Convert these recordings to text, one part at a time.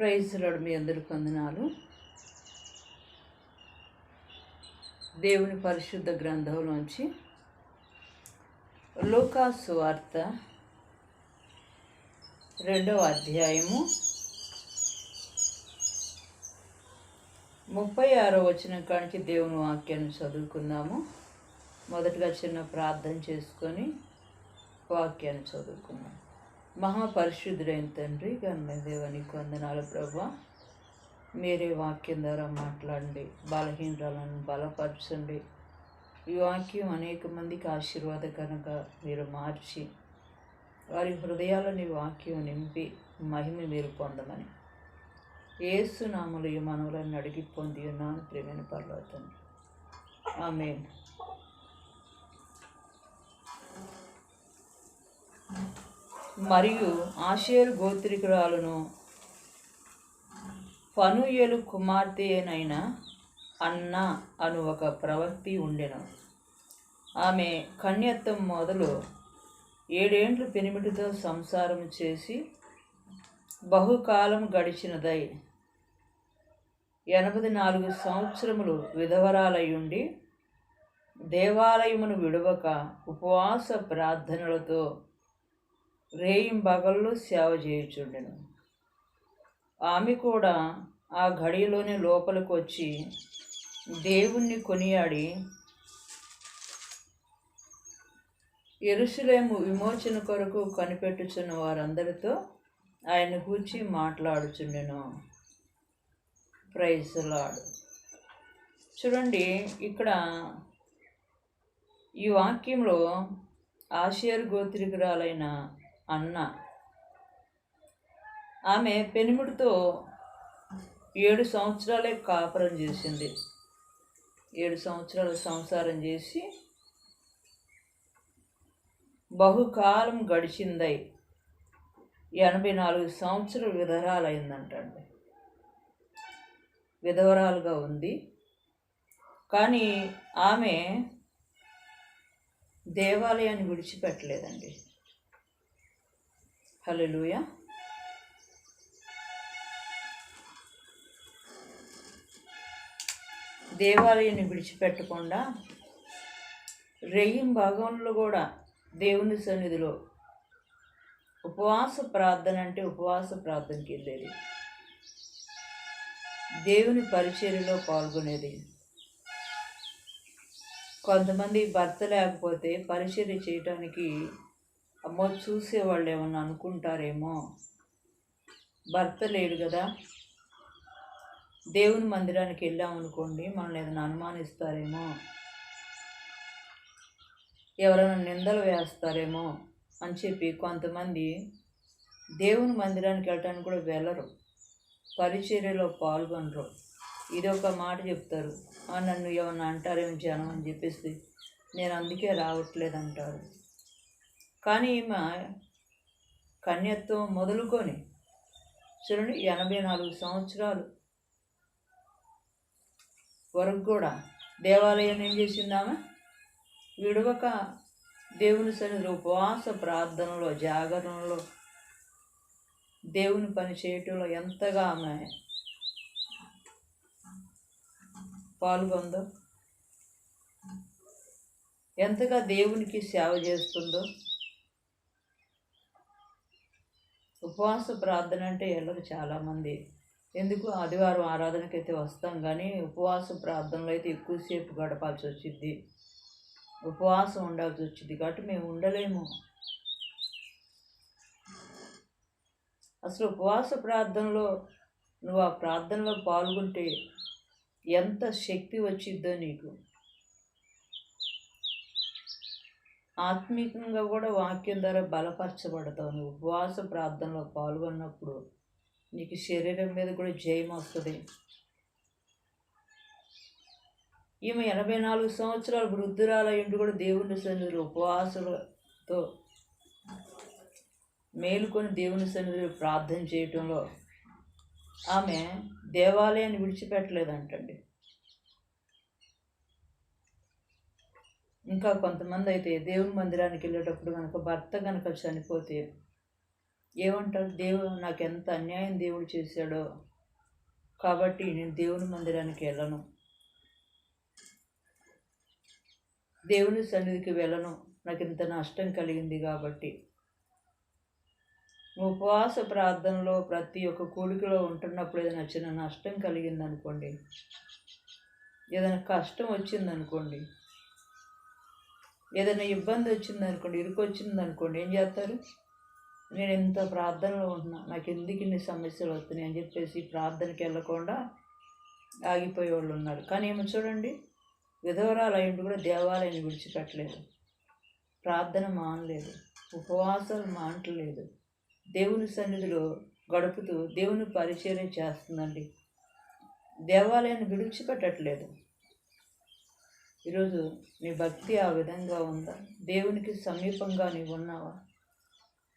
ప్రైజ్లాడు మీ అందరి వందనాలు. దేవుని పరిశుద్ధ గ్రంథంలోంచి లోకాసు వార్త రెండవ అధ్యాయము ముప్పై ఆరో వచ్చిన కానికి దేవుని వాక్యాన్ని చదువుకుందాము. మొదటగా చిన్న ప్రార్థన చేసుకొని వాక్యాన్ని చదువుకుందాం. మహాపరిశుద్ధుడైన తండ్రి గన్న వందనాలు ప్రభా. మీరే వాక్యం ద్వారా మాట్లాడండి బలహీనరాలను బలపరచండి. ఈ వాక్యం అనేక మందికి ఆశీర్వాదకరంగా మీరు మార్చి వారి హృదయాలని వాక్యం నింపి మహిమ మీరు పొందమని. ఏసునామలు ఈ మనవులను అడిగి పొంది ఉన్నాను ప్రేమైన పర్వతం ఆమె మరియు ఆషేరు గోత్రికురాలను ఫనుయేలు కుమార్తెనైన అన్న అను ఒక ప్రవక్తి ఉండెను. ఆమె కన్యత్వం మొదలు ఏడేండ్లు పెనిమిటితో సంసారం చేసి బహుకాలం గడిచినదై ఎనభై నాలుగు సంవత్సరములు విధవరాలయుండి దేవాలయమును విడవక ఉపవాస ప్రార్థనలతో రేయింబగళ్ళు సేవ చేయుచుండెను. ఆమె కూడా ఆ గడిలోని లోపలికి వచ్చి దేవుణ్ణి కొనియాడి ఎరుసలేము విమోచన కొరకు కనిపెట్టుచున్న వారందరితో ఆయన కూర్చి మాట్లాడుచుండెను. ప్రైజ్ లాడు చూడండి ఇక్కడ ఈ వాక్యంలో ఆషేర్ గోత్రికురాలైన అన్న. ఆమె పెనుముడితో ఏడు సంవత్సరాలే కాపురం చేసింది. ఏడు సంవత్సరాలు సంసారం చేసి బహుకాలం గడిచిందై ఎనభై నాలుగు సంవత్సరాలు విధరాలైందంటండి విధవరాలుగా ఉంది. కానీ ఆమె దేవాలయాన్ని విడిచిపెట్టలేదండి. హలోయ దేవాలయాన్ని విడిచిపెట్టకుండా రెయ్యం భాగంలో కూడా దేవుని సన్నిధిలో ఉపవాస ప్రార్థన అంటే ఉపవాస ప్రార్థనకి వెళ్ళేది. దేవుని పరిచర్యలో పాల్గొనేది. కొంతమంది భర్త లేకపోతే పరిచర్య చేయటానికి అమ్మో చూసేవాళ్ళు ఏమన్నా అనుకుంటారేమో. భర్త లేడు కదా. దేవుని మందిరానికి వెళ్ళామనుకోండి మనల్ని ఏదైనా అనుమానిస్తారేమో. ఎవరైనా నిందలు వేస్తారేమో అని చెప్పి కొంతమంది దేవుని మందిరానికి వెళ్ళటానికి కూడా వెళ్ళరు. పరిచర్యలో పాల్గొనరు. ఇది ఒక మాట చెప్తారు. "ఆ, నన్ను ఏమన్నా అంటారేమో జనం అని చెప్పేసి నేను అందుకే రావట్లేదు అంటారు కానీ ఈమె కన్యత్వం మొదలుకొని చూడండి ఎనభై నాలుగు సంవత్సరాలు వరకు కూడా దేవాలయం ఏం చేసిందామె విడవక దేవుని సన్నిధిలో ఉపవాస ప్రార్థనలో జాగరణలో దేవుని పని చేయటంలో ఎంతగా ఆమె పాల్గొందో ఎంతగా దేవునికి సేవ చేస్తుందో ఉపవాస ప్రార్థన అంటే వెళ్ళరు చాలామంది ఎందుకు? ఆదివారం ఆరాధనకి అయితే వస్తాం కానీ ఉపవాస ప్రార్థనలో అయితే ఎక్కువసేపు గడపాల్సి వచ్చింది ఉపవాసం ఉండాల్సి వచ్చింది కాబట్టి మేము ఉండలేము. అసలు ఉపవాస ప్రార్థనలో నువ్వు ఆ ప్రార్థనలో పాల్గొంటే ఎంత శక్తి వచ్చిద్దో నీకు? ఆత్మీయంగా కూడా వాక్యం ద్వారా బలపరచబడతావు. నువ్వు ఉపవాస ప్రార్థనలో పాల్గొన్నప్పుడు నీకు శరీరం మీద కూడా జయం వస్తుంది. ఈమె ఎనభై నాలుగు సంవత్సరాలు వృద్ధురాల కూడా దేవుని సన్నిధిలో ఉపవాసులతో మేలుకొని దేవుని సన్నిధిలో ప్రార్థన చేయటంలో ఆమె దేవాలయాన్ని విడిచిపెట్టలేదంటండి. ఇంకా కొంతమంది అయితే దేవుని మందిరానికి వెళ్ళేటప్పుడు కనుక భర్త కనుక చనిపోతే ఏమంటారు? దేవుడు నాకు ఎంత అన్యాయం దేవుడు చేశాడో కాబట్టి నేను దేవుని మందిరానికి వెళ్ళను. దేవుని సన్నిధికి వెళ్ళను. నాకు ఇంత నష్టం కలిగింది కాబట్టి. ఉపవాస ప్రార్థనలో ప్రతి ఒక్క కూడికలో ఉంటున్నప్పుడు ఏదైనా చిన్న నష్టం కలిగింది అనుకోండి ఏదైనా కష్టం వచ్చింది అనుకోండి ఏదైనా ఇబ్బంది వచ్చింది అనుకోండి ఇరుకు వచ్చింది అనుకోండి ఏం చేస్తారు? నేను ఇంత ప్రార్థనలో ఉంటున్నా నాకు ఎందుకు ఇన్ని సమస్యలు వస్తున్నాయి అని చెప్పేసి ప్రార్థనకి వెళ్ళకుండా ఆగిపోయే వాళ్ళు ఉన్నారు. కానీ ఏమో చూడండి విధవరాలు అయింటి కూడా దేవాలయాన్ని విడిచిపెట్టలేదు. ప్రార్థన మానలేదు. ఉపవాసాలు మానట్లేదు. దేవుని సన్నిధిలో గడుపుతూ దేవుని పరిచయం చేస్తుందండి. దేవాలయాన్ని విడిచిపెట్టట్లేదు. ఈరోజు నీ భక్తి ఆ విధంగా ఉందా? దేవునికి సమీపంగా నీవు ఉన్నావా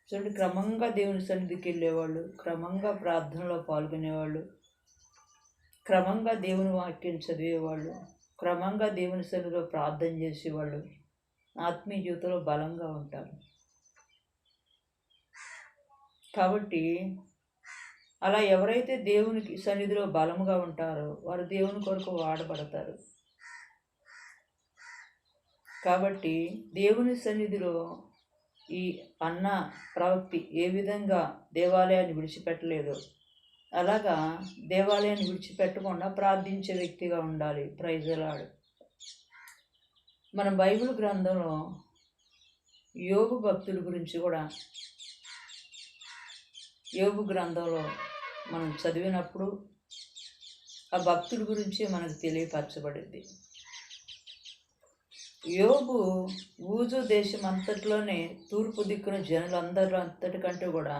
చూడండి క్రమంగా దేవుని సన్నిధికి వెళ్ళేవాళ్ళు క్రమంగా ప్రార్థనలో పాల్గొనేవాళ్ళు క్రమంగా దేవుని వాక్యం చదివేవాళ్ళు క్రమంగా దేవుని సన్నిధిలో ప్రార్థన చేసేవాళ్ళు ఆత్మీయ జీవితంలో బలంగా ఉంటారు. కాబట్టి అలా ఎవరైతే దేవునికి సన్నిధిలో బలముగా ఉంటారో వారు దేవుని కొరకు వాడబడతారు. కాబట్టి దేవుని సన్నిధిలో ఈ అన్న ప్రవక్తి ఏ విధంగా దేవాలయాన్ని విడిచిపెట్టలేదు. అలాగా దేవాలయాన్ని విడిచిపెట్టకుండా ప్రార్థించే వ్యక్తిగా ఉండాలి. ప్రైజలాడు మన బైబిల్ గ్రంథంలో యోగు భక్తుల గురించి కూడా యోగు గ్రంథంలో మనం చదివినప్పుడు ఆ భక్తుల గురించి మనకు తెలియపరచబడింది. యోగు ఊజు దేశం అంతట్లోనే తూర్పు దిక్కున జనులందరూ అంతటికంటే కూడా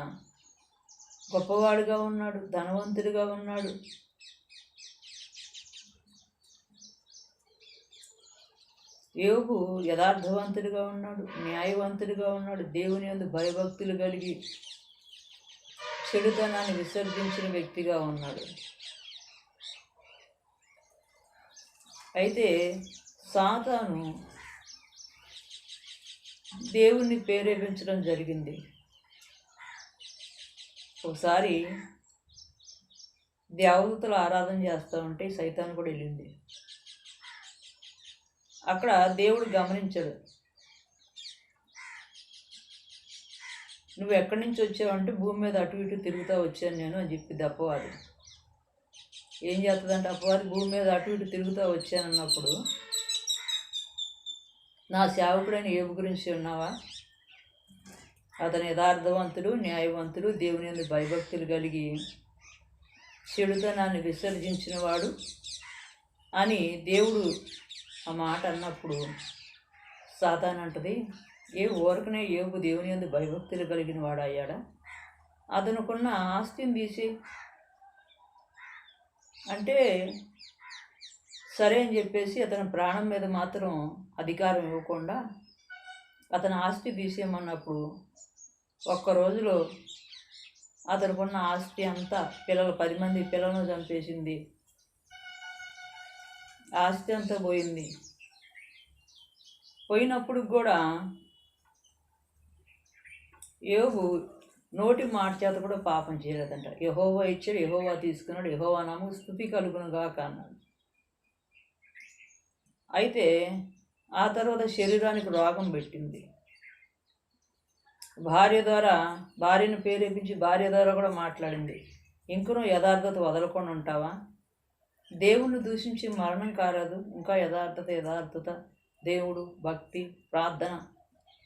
గొప్పవాడుగా ఉన్నాడు ధనవంతుడిగా ఉన్నాడు. యోగు యథార్థవంతుడిగా ఉన్నాడు న్యాయవంతుడిగా ఉన్నాడు. దేవుని అందు భయభక్తులు కలిగి చెడుతనాన్ని విసర్జించిన వ్యక్తిగా ఉన్నాడు. అయితే సాతాను దేవుణ్ణి ప్రేరేపించడం జరిగింది. ఒకసారి దేవదూతలు ఆరాధన చేస్తూ ఉంటే సైతాన్ కూడా వెళ్ళింది. అక్కడ దేవుడు గమనించాడు. నువ్వు ఎక్కడి నుంచి వచ్చావంటే భూమి మీద అటు ఇటు తిరుగుతూ వచ్చాను నేను అని చెప్పింది అప్పవాది ఏం చేస్తుందంటే అప్పవాది భూమి మీద అటు ఇటు తిరుగుతూ వచ్చాను అన్నప్పుడు నా సేవకుడైన ఏబు గురించి ఉన్నావా? అతను యథార్థవంతుడు న్యాయవంతుడు దేవుని యందు భయభక్తులు కలిగి చెడుతనాన్ని విసర్జించిన విసర్జించినవాడు అని దేవుడు ఆ మాట అన్నప్పుడు సాతాన్ అంటది ఏ ఊరకనే ఏబు దేవుని యందు భయభక్తులు కలిగిన వాడు అయ్యాడా? అతనుకున్న ఆస్తిని తీసి అంటే సరే అని చెప్పేసి అతని ప్రాణం మీద మాత్రం అధికారం ఇవ్వకుండా అతని ఆస్తి తీసేయమన్నప్పుడు ఒక్క రోజులో అతనుకున్న ఆస్తి అంతా పిల్లలు పది మంది పిల్లలను చంపేసింది. ఆస్తి అంతా పోయింది. పోయినప్పుడు కూడా యోగు నోటి మాట చేత కూడా పాపం చేయలేదంట. యహోవా ఇచ్చాడు యహోవా తీసుకున్నాడు యహోవా నామకు స్థుతి కలుగునుగా అన్నాడు. అయితే ఆ తర్వాత శరీరానికి రోగం పెట్టింది. భార్య ద్వారా భార్యను ప్రేరేపించి భార్య ద్వారా కూడా మాట్లాడింది. ఇంకనూ యథార్థత వదలకుండా ఉంటావా? దేవుణ్ణి దూషించి మరణం కారాదు. ఇంకా యథార్థత యథార్థత దేవుడు భక్తి ప్రార్థన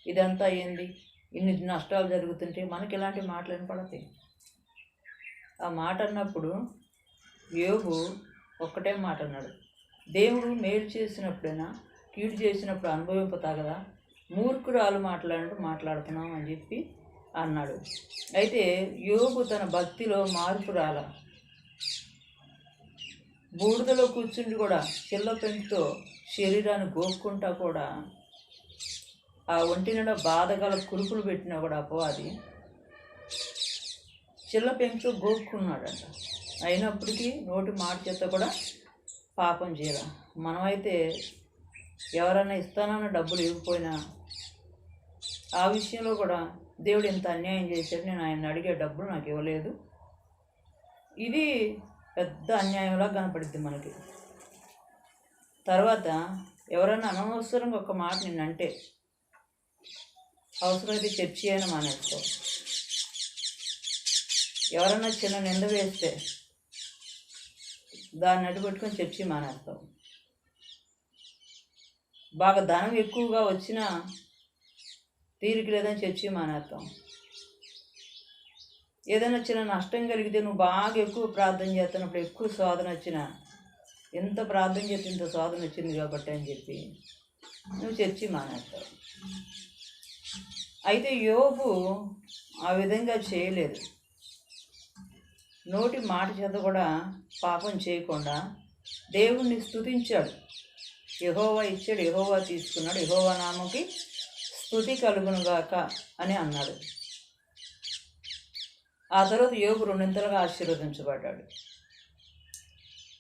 ఇదంతా ఏంది? ఇన్ని నష్టాలు జరుగుతుంటే మనకి ఇలాంటి మాటలు వినపడతాయి? ఆ మాట అన్నప్పుడు యోగు ఒక్కటే మాట అన్నాడు. దేవుడు మేలు చేసినప్పుడైనా కీడు చేసినప్పుడు అనుభవింపుతా కదా మూర్ఖురాలు మాట్లాడినట్టు మాట్లాడుతున్నాం అని చెప్పి అన్నాడు. అయితే యోగు తన భక్తిలో మార్పు రాల. బూడిదలో కూర్చుండి కూడా చిల్ల పెంకుతో శరీరాన్ని గోక్కుంటా కూడా ఆ ఒంటి నిండా బాధగల కురుకులు పెట్టినా కూడా అపవాది చిల్ల పెంకుతో గోక్కున్నాడంట. అయినప్పటికీ నోటి మాట చేత కూడా పాపం చేయాల మనమైతే ఎవరైనా ఇస్తానన్న డబ్బులు ఇవ్వకపోయినా ఆ విషయంలో కూడా దేవుడు ఇంత అన్యాయం చేశాడు నేను ఆయన అడిగే డబ్బులు నాకు ఇవ్వలేదు. ఇది పెద్ద అన్యాయంలా కనపడుద్ది మనకి. తర్వాత ఎవరైనా అనవసరంగా ఒక మాట నిన్నంటే అవసరమైతే చర్చి అయినా మానేసుకో. ఎవరైనా చిన్న నింద వేస్తే దాన్ని అడ్డుపట్టుకొని చర్చి మానేస్తాం. బాగా ధనం ఎక్కువగా వచ్చినా తీరిక లేదని చర్చి మానేస్తాం. ఏదైనా చిన్న నష్టం కలిగితే నువ్వు బాగా ఎక్కువ ప్రార్థన చేస్తున్నప్పుడు ఎక్కువ శోధన వచ్చినా ఎంత ప్రార్థన చేస్తే ఇంత శోధన వచ్చింది కాబట్టి అని చెప్పి నువ్వు చర్చి మానేస్తావు. అయితే యోగు ఆ విధంగా చేయలేదు. నోటి మాట చేత కూడా పాపం చేయకుండా దేవుణ్ణి స్తుతించాడు. యహోవా ఇచ్చాడు యహోవా తీసుకున్నాడు యహోవా నామకి స్థుతి కలుగునుగాక అని అన్నాడు. ఆ తర్వాత యోగు రెండింతలుగా ఆశీర్వదించబడ్డాడు.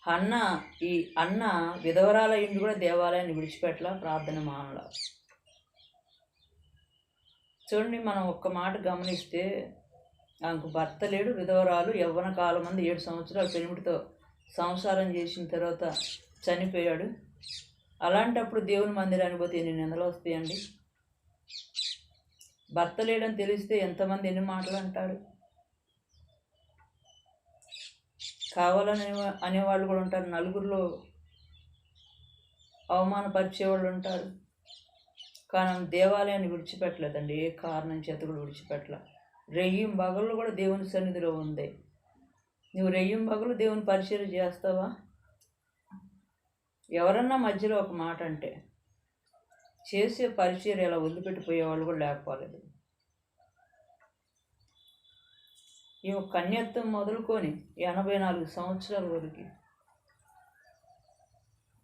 అన్న ఈ అన్న విధవరాల ఇంటి కూడా దేవాలయాన్ని విడిచిపెట్టలా ప్రార్థన మానలా. చూడండి మనం ఒక్క మాట గమనిస్తే ఆమెకు భర్త లేడు విధవరాలు యవ్వన కాలం మంది ఏడు సంవత్సరాలు పెనిమిటితో సంసారం చేసిన తర్వాత చనిపోయాడు. అలాంటప్పుడు దేవుని మందిరానికి పోతే ఎన్ని నిందలు వస్తాయండి? భర్త లేడని తెలిస్తే ఎంతమంది ఎన్ని మాటలు అంటారు కావాలని అనేవాళ్ళు కూడా ఉంటారు. నలుగురిలో అవమానపరిచే వాళ్ళు ఉంటారు. కానీ దేవాలయాన్ని విడిచిపెట్టలేదండి. ఏ కారణం చేత కూడా విడిచిపెట్టలేదు రెయ్యం బగలు కూడా దేవుని సన్నిధిలో ఉంది. నువ్వు రెయ్యం బగలు దేవుని పరిచయం చేస్తావా? ఎవరన్నా మధ్యలో ఒక మాట అంటే చేసే పరిచయం ఇలా వదిలిపెట్టిపోయే వాళ్ళు కూడా లేకపోలేదు. ఈ ఒక కన్యత్వం మొదలుకొని ఎనభై నాలుగు సంవత్సరాల వరకు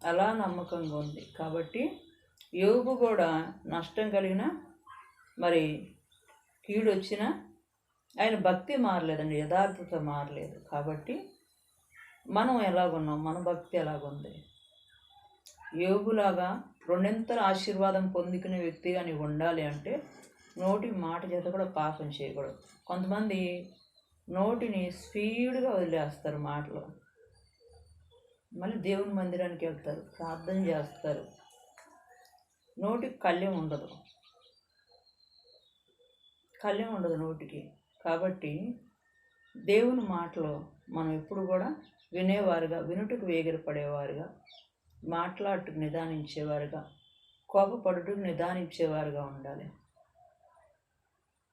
అలా నమ్మకంగా ఉంది. కాబట్టి యోగు కూడా నష్టం కలిగిన మరి కీడు వచ్చినా ఆయన భక్తి మారలేదండి యథార్థత మారలేదు. కాబట్టి మనం ఎలాగున్నాం? మన భక్తి ఎలాగుంది? యోగులాగా రెండింతల ఆశీర్వాదం పొందుకునే వ్యక్తిగా నీవు ఉండాలి అంటే నోటి మాట చేత కూడా పాపం చేయకూడదు. కొంతమంది నోటిని స్పీడ్గా వదిలేస్తారు మాటలు. మళ్ళీ దేవుని మందిరానికి వెళ్తారు ప్రార్థన చేస్తారు. నోటికి కళ్యం ఉండదు. కళ్యం ఉండదు నోటికి. కాబట్టి దేవుని మాటలో మనం ఎప్పుడు కూడా వినేవారుగా వినుటకు వేగిరపడేవారుగా మాట్లాడుటకు నిదానించేవారుగా కోపపడుటకు నిదానించేవారుగా ఉండాలి.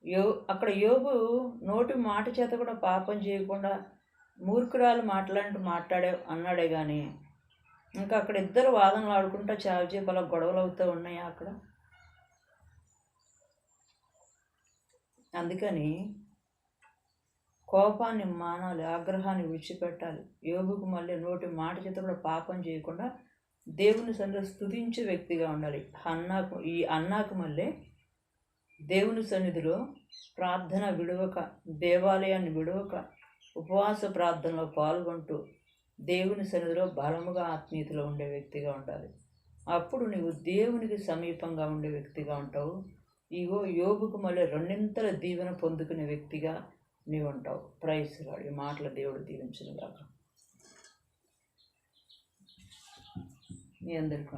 యో అక్కడ యోగు నోటి మాట చేత కూడా పాపం చేయకుండా మూర్ఖురాలు మాట్లాడినట్టు మాట్లాడే అన్నాడే కానీ ఇంకా అక్కడ ఇద్దరు వాదనలు ఆడుకుంటా చావచేపల గొడవలు అవుతూ ఉన్నాయి అక్కడ? అందుకని కోపాన్ని మానాలి ఆగ్రహాన్ని విడిచిపెట్టాలి. యోగుకు మళ్ళీ నోటి మాట చేత కూడా పాపం చేయకుండా దేవుని సన్నిధిలో స్థుతించే వ్యక్తిగా ఉండాలి. అన్నాకు ఈ అన్నాకు మళ్ళీ దేవుని సన్నిధిలో ప్రార్థన విడవక దేవాలయాన్ని విడవక ఉపవాస ప్రార్థనలో పాల్గొంటూ దేవుని సన్నిధిలో బలముగా ఆత్మీయతలో ఉండే వ్యక్తిగా ఉండాలి. అప్పుడు నీవు దేవునికి సమీపంగా ఉండే వ్యక్తిగా ఉంటావు. ఇగో యోగుకు మళ్ళీ రెండింతల దీవెన పొందుకునే వ్యక్తిగా నీవు ఉంటావు ప్రైస్ రాడు ఈ మాటల దేవుడు దీవించిన కాక మీ అందరికీ